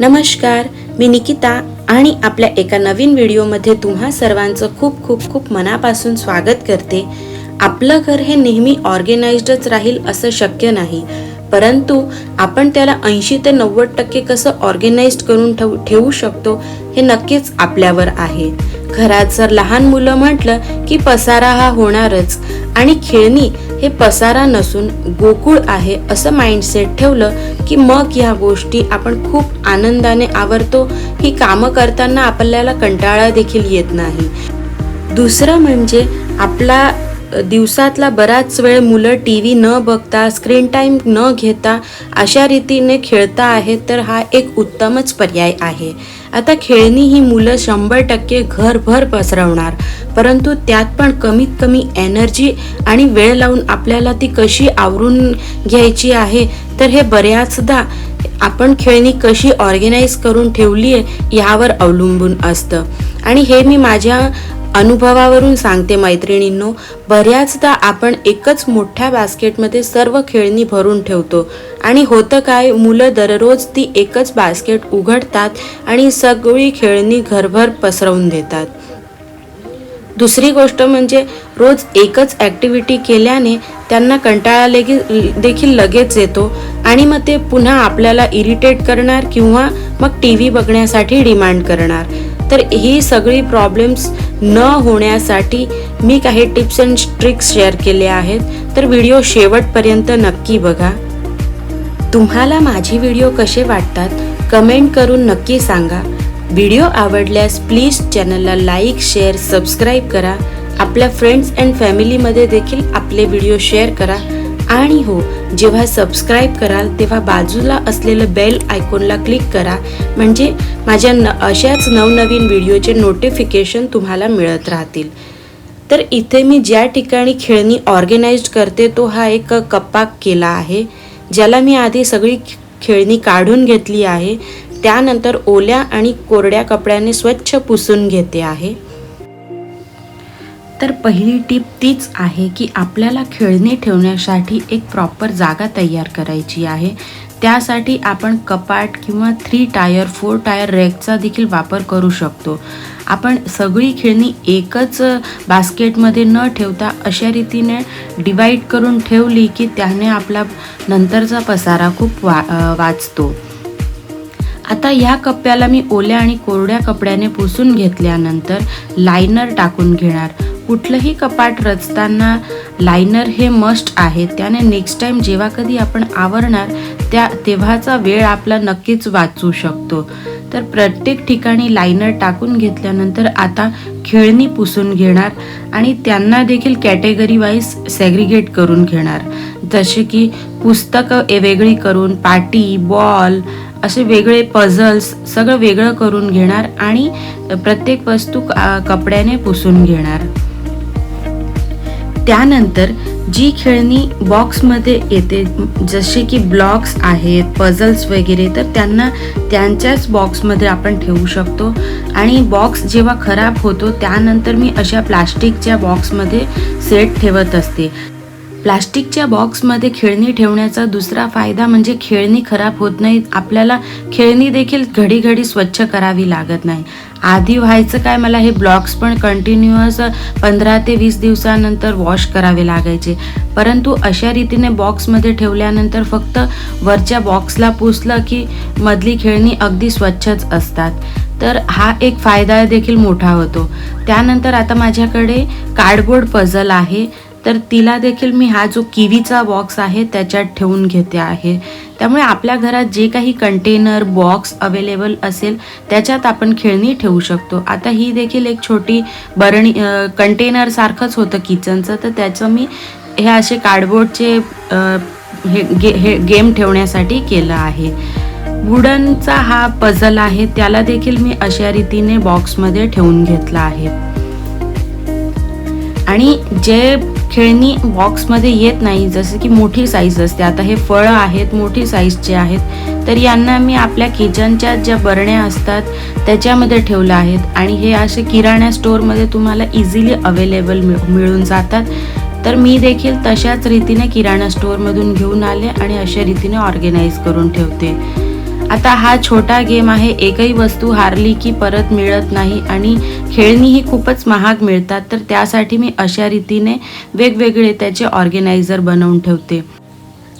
नमस्कार मी निकिता आणि आपल्या एका नवीन व्हिडिओमध्ये तुम्हा सर्वांचं खूप खूप खूप मनापासून स्वागत करते. आपलं घर हे नेहमी ऑर्गेनाइज्डच राहील असं शक्य नाही परंतु आपण त्याला ऐंशी ते नव्वद टक्के कसं ऑर्गेनाइज करून ठेवू ठेवू शकतो हे नक्कीच आपल्यावर आहे. घरात जर लहान मुलं म्हटलं की पसारा हा होणारच आणि खेळणी हे पसारा नसून गोकुळ आहे असं माइंडसेट ठेवलं की मग ह्या गोष्टी आपण खूप आनंदाने आवरतो. ही कामं करताना आपल्याला कंटाळा देखील येत नाही. दुसरं म्हणजे आपला दिवसातला बराच वेळ मुलं टी व्ही न बघता स्क्रीन टाईम न घेता अशा रीतीने खेळता आहेत तर हा एक उत्तमच पर्याय आहे. आता खेळणी ही मुलं शंभर टक्के घरभर पसरवणार. परंतु त्यात पण कमीत कमी एनर्जी आणि वेळ लावून आपल्याला ती कशी आवरून घ्यायची आहे तर हे बऱ्याचदा आपण खेळणी कशी ऑर्गनाईज करून ठेवली आहे यावर अवलंबून असतं. आणि हे मी माझ्या अनुभवावरून सांगते मैत्रिणींनो बऱ्याचदा आपण एकच मोठ्या बास्केटमध्ये सर्व खेळणी भरून ठेवतो आणि होतं काय मुलं दररोज ती एकच बास्केट उघडतात आणि सगळी खेळणी घरभर पसरवून देतात. दुसरी गोष्ट म्हणजे रोज एकच ॲक्टिव्हिटी केल्याने त्यांना कंटाळा लेगी देखील लगेच येतो. आणि मग ते पुन्हा आपल्याला इरिटेट करणार किंवा मग टी व्ही बघण्यासाठी डिमांड करणार. तर ही सगळी प्रॉब्लेम्स न होण्यासाठी मी काही टिप्स अँड ट्रिक्स शेअर केले आहेत. तर व्हिडिओ शेवटपर्यंत नक्की बघा. तुम्हाला माझी व्हिडिओ कसे वाटतात? कमेंट करून नक्की सांगा. व्हिडिओ आवडल्यास प्लीज चॅनलला लाईक शेअर सबस्क्राईब करा. आपल्या फ्रेंड्स अँड फॅमिलीमध्ये देखील आपले व्हिडिओ शेअर करा. आणि हो जेव्हा सबस्क्राईब कराल तेव्हा बाजूला असलेलं बेल आयकॉनला क्लिक करा. म्हणजे माझ्या न अशाच नवनवीन व्हिडिओचे नोटिफिकेशन तुम्हाला मिळत राहतील. तर इथे मी ज्या ठिकाणी खेळणी ऑर्गनाइज करते तो हा एक कप्पा केला आहे. ज्याला मी आधी सगळी खेळणी काढून घेतली आहे. त्यानंतर ओल्या आणि कोरड्या कपड्याने स्वच्छ पुसून घेते आहे. तर पहिली टीप तीच आहे की आपल्याला खेळणी ठेवण्यासाठी एक प्रॉपर जागा तयार करायची आहे. त्यासाठी आपण कपाट किंवा थ्री टायर फोर टायर रॅकचा देखील वापर करू शकतो. आपण सगळी खेळणी एकच बास्केटमध्ये न ठेवता अशा रीतीने डिवाईड करून ठेवली की त्याने आपला नंतरचा पसारा खूप वा वाचतो. आता या कप्प्याला मी ओल्या आणि कोरड्या कपड्याने पुसून घेतल्यानंतर लायनर टाकून घेणार. कुठलंही कपाट रचताना लायनर हे मस्ट आहे. त्याने नेक्स्ट टाईम जेव्हा कधी आपण आवरणार त्या तेव्हाचा वेळ आपला नक्कीच वाचू शकतो. तर प्रत्येक ठिकाणी लायनर टाकून घेतल्यानंतर आता खेळणी पुसून घेणार आणि त्यांना देखील कॅटेगरी वाईज सेग्रिगेट करून घेणार. जसे की पुस्तकं वेगळी करून पाटी बॉल असे वेगळे पझल्स सगळं वेगळं करून घेणार आणि प्रत्येक वस्तू कपड्याने पुसून घेणार. त्यानंतर जी खेळणी बॉक्समध्ये येते जसे की ब्लॉक्स आहेत पझल्स वगैरे तर त्यांना त्यांच्याच बॉक्समध्ये आपण ठेवू शकतो. आणि बॉक्स जेव्हा खराब होतो त्यानंतर मी अशा प्लास्टिकच्या बॉक्समध्ये सेट ठेवत असते. प्लास्टिकच्या बॉक्समध्ये खेळणी ठेवण्याचा दुसरा फायदा म्हणजे खेळणी खराब होत नाही आपल्याला खेळणी देखील घडी घडी स्वच्छ करावी लागत नाही. आधी व्हायचं काय? मला हे ब्लॉक्स पण कंटिन्युअस पंधरा ते वीस दिवसानंतर वॉश करावे लागायचे. परंतु अशा रीतीने बॉक्समध्ये ठेवल्यानंतर फक्त वरच्या बॉक्सला पुसलं की मधली खेळणी अगदी स्वच्छच असतात. तर हा एक फायदा देखील मोठा होतो. त्यानंतर आता माझ्याकडे कार्डबोर्ड पझल आहे. तर तिला देखील मी हा जो किवीचा बॉक्स आहे त्याच्यात ठेवून घेते आहे. त्यामुळे आपल्या घरात जे काही कंटेनर बॉक्स अवेलेबल असेल त्याच्यात आपण खेळणी ठेवू शकतो. आता ही देखील एक छोटी बरणी कंटेनरसारखंच होतं किचनचं तर त्याचं मी हे असे कार्डबोर्डचे हे गे हे गेम ठेवण्यासाठी केलं आहे. वुडनचा हा पझल आहे त्याला देखील मी अशा रीतीने बॉक्समध्ये ठेवून घेतला आहे. आणि जे खेळणी बॉक्समध्ये येत नाही जसं की मोठी साईज असते आता हे फळं आहेत मोठी साईजचे आहेत तर यांना मी आपल्या किचनच्या ज्या बरण्या असतात त्याच्यामध्ये ठेवलं आहेत. आणि हे असे किराणा स्टोअरमध्ये तुम्हाला इझिली अवेलेबल मिळून जातात. तर मी देखील तशाच रीतीने किराणा स्टोअरमधून घेऊन आले आणि अशा रीतीने ऑर्गनाईज करून ठेवते. आता हा छोटा गेम आहे एकही वस्तू हारली की परत मिळत नाही आणि खेळणीही खूपच महाग मिळतात. तर त्यासाठी मी अशा रीतीने वेगवेगळे त्याचे ऑर्गेनायझर बनवून ठेवते.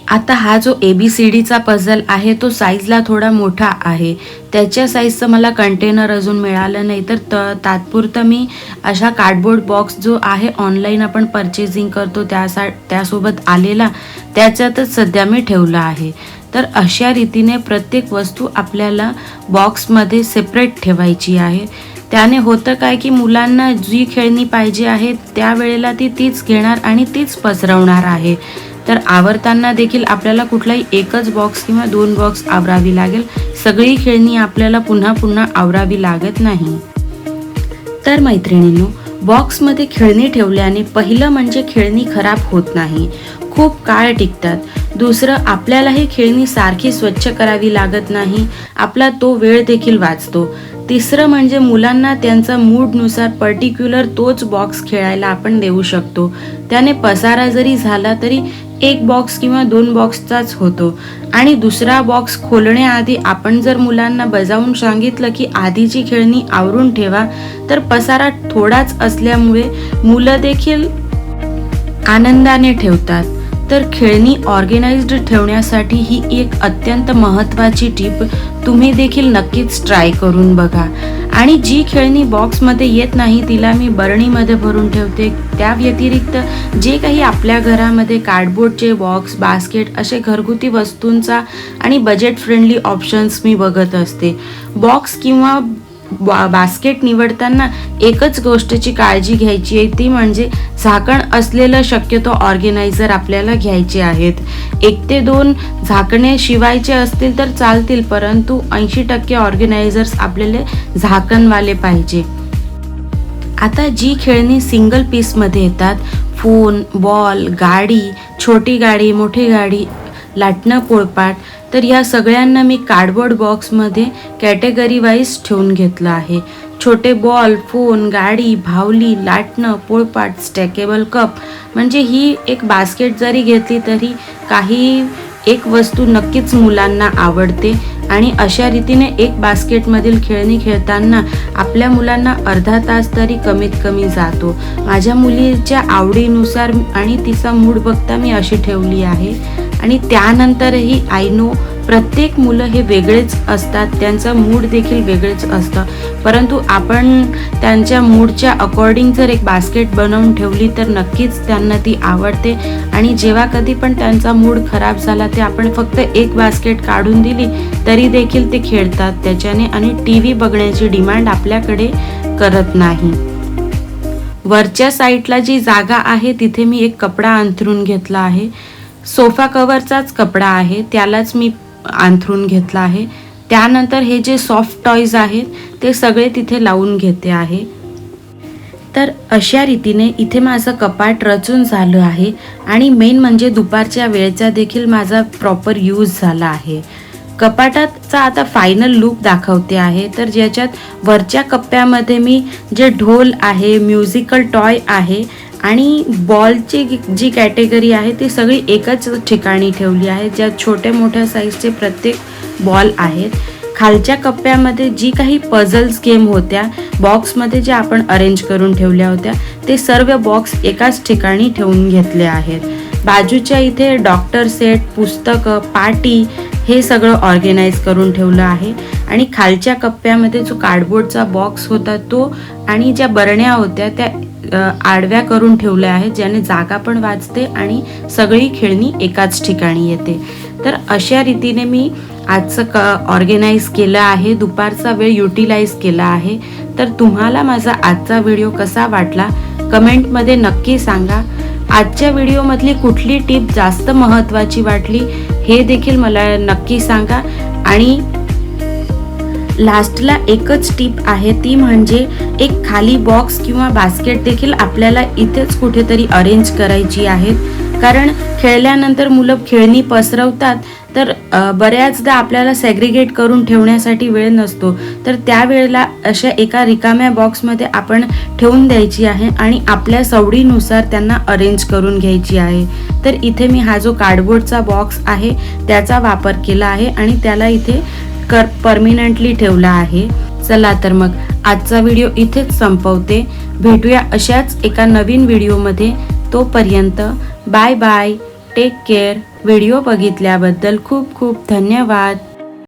आता हा जो ए बी सी डीचा पझल आहे तो साईजला थोडा मोठा आहे. त्याच्या साईजचं मला कंटेनर अजून मिळालं नाही. तर त तात्पुरतं मी अशा कार्डबोर्ड बॉक्स जो आहे ऑनलाईन आपण परचेसिंग करतो त्यासा त्यासोबत आलेला त्याच्यातच सध्या मी ठेवला आहे. तर अशा रीतीने प्रत्येक वस्तू आपल्याला बॉक्समध्ये सेपरेट ठेवायची आहे. त्याने होतं काय की मुलांना जी खेळणी पाहिजे आहे त्यावेळेला ती तीच घेणार आणि तीच पसरवणार आहे. तर आवरताना देखील आपल्याला कुठलाही एकच बॉक्स किंवा दोन बॉक्स आवरावी लागेल. सगळी खेळणी आपल्याला पुन्हा पुन्हा आवरावी लागत नाही. तर मैत्रिणींनो बॉक्समध्ये खेळणी ठेवल्याने पहिलं म्हणजे खेळणी खराब होत नाही. खूप काळ टिकतात. दुसरं आपल्यालाही खेळणी सारखी स्वच्छ करावी लागत नाही. आपला तो वेळ देखील वाचतो. तिसरं म्हणजे मुलांना त्यांचा मूडनुसार पर्टिक्युलर तोच बॉक्स खेळायला आपण देऊ शकतो. त्याने पसारा जरी झाला तरी एक बॉक्स किंवा दोन बॉक्सचाच होतो. आणि दुसरा बॉक्स खोलण्याआधी आपण जर मुलांना बजावून सांगितलं की आधीची खेळणी आवरून ठेवा तर पसारा थोडाच असल्यामुळे मुलं देखील आनंदाने ठेवतात. तर खेळणी ऑर्गेनाइज्ड ठेवण्यासाठी ही एक अत्यंत महत्त्वाची टीप तुम्ही देखील नक्कीच ट्राय करून बघा. आणि जी खेळणी बॉक्समध्ये येत नाही तिला मी बरणीमध्ये भरून ठेवते. त्या व्यतिरिक्त जे काही आपल्या घरामध्ये कार्डबोर्डचे बॉक्स बास्केट असे घरगुती वस्तूंचा आणि बजेट फ्रेंडली ऑप्शन्स मी बघत असते. बॉक्स किंवा बा बास्केट निवडताना एकच गोष्टीची काळजी घ्यायची आहे ती म्हणजे झाकण असलेलं शक्यतो ऑर्गेनायझर आपल्याला घ्यायचे आहेत. एक ते दोन झाकणे शिवायचे असतील तर चालतील परंतु ऐंशी टक्के ऑर्गेनायझर्स आपल्याला झाकणवाले पाहिजे. आता जी खेळणी सिंगल पीसमध्ये येतात फोन बॉल गाडी छोटी गाडी मोठी गाडी लाटणं पोळपाट तर या सगळ्यांना मी कार्डबोर्ड बॉक्समध्ये कॅटेगरी वाईज ठेवून घेतलं आहे. छोटे बॉल फोन गाडी भावली लाटणं पोळपाट स्टॅकेबल कप म्हणजे ही एक बास्केट जरी घेतली तरी काही एक वस्तू नक्कीच मुलांना आवडते. आणि अशा रीतीने एक बास्केटमधील खेळणी खेळताना आपल्या मुलांना अर्धा तास तरी कमीत कमी जातो. माझ्या मुलीच्या आवडीनुसार आणि तिचा मूड बघता मी अशी ठेवली आहे. आणि त्यानंतरही आय नो प्रत्येक मुलं हे वेगळेच असतात. त्यांचं मूड देखील वेगळेच असतं. परंतु आपण त्यांच्या मूडच्या अकॉर्डिंग जर एक बास्केट बनवून ठेवली तर नक्कीच त्यांना ती आवडते. आणि जेव्हा कधी पण त्यांचा मूड खराब झाला ते आपण फक्त एक बास्केट काढून दिली तरी देखील ते खेळतात त्याच्याने. आणि टी व्ही बघण्याची डिमांड आपल्याकडे करत नाही. वरच्या साईडला जी जागा आहे तिथे मी एक कपडा अंथरून घेतला आहे. सोफा कवरचाच कपडा आहे त्यालाच मी अंथरून घेतला आहे. त्यानंतर हे जे सॉफ्ट टॉईज आहेत ते सगळे तिथे लावून घेते आहे. तर अशा रीतीने इथे माझं कपाट रचून झालं आहे आणि मेन म्हणजे दुपारच्या वेळेचा देखील माझा प्रॉपर यूज झाला आहे. कपाटाचा आता फायनल लुक दाखवते आहे. तर ज्याच्यात वरच्या कप्प्यामध्ये मी जे ढोल आहे म्युझिकल टॉय आहे आणि बॉलची जी कॅटेगरी आहे ती सगळी एकाच ठिकाणी ठेवली आहे ज्या छोट्या मोठ्या साईजचे प्रत्येक बॉल आहेत. खालच्या कप्प्यामध्ये जी काही पझल्स गेम होत्या बॉक्समध्ये ज्या आपण अरेंज करून ठेवल्या होत्या ते सर्व बॉक्स एकाच ठिकाणी ठेवून घेतले आहेत. बाजूच्या इथे डॉक्टर सेट पुस्तकं पाटी हे सगळं ऑर्गनाईज करून ठेवलं आहे. आणि खालच्या कप्प्यामध्ये जो कार्डबोर्डचा बॉक्स होता तो आणि ज्या बरण्या होत्या त्या आडव्या करून ठेवल्या आहेत ज्याने जागा पण वाचते आणि सगळी खेळणी एकाच ठिकाणी येते. तर अशा रीतीने मी आजचं क ऑर्गनाईज केलं आहे दुपारचा वेळ युटिलाइज केला आहे. तर तुम्हाला माझा आजचा व्हिडिओ कसा वाटला कमेंटमध्ये नक्की सांगा. आजच्या व्हिडिओमधली कुठली टीप जास्त महत्त्वाची वाटली हे देखील मला नक्की सांगा. आणि लास्टला एकच टीप आहे ती म्हणजे एक खाली बॉक्स किंवा बास्केट देखील आपल्याला इथेच कुठेतरी अरेंज करायची आहेत. कारण खेळल्यानंतर मुलं खेळणी पसरवतात तर बऱ्याचदा आपल्याला सेग्रिगेट करून ठेवण्यासाठी वेळ नसतो. तर त्यावेळेला अशा एका रिकाम्या बॉक्समध्ये आपण ठेवून द्यायची आहे आणि आपल्या सवडीनुसार त्यांना अरेंज करून घ्यायची आहे. तर इथे मी हा जो कार्डबोर्डचा बॉक्स आहे त्याचा वापर केला आहे आणि त्याला इथे कर परमिनंटली ठेवला आहे. चला तर मग आजचा व्हिडिओ इथेच संपवते. भेटूया अशाच एका नवीन व्हिडिओमध्ये तोपर्यंत bye bye take care video बघितल्याबद्दल खूप खूप धन्यवाद.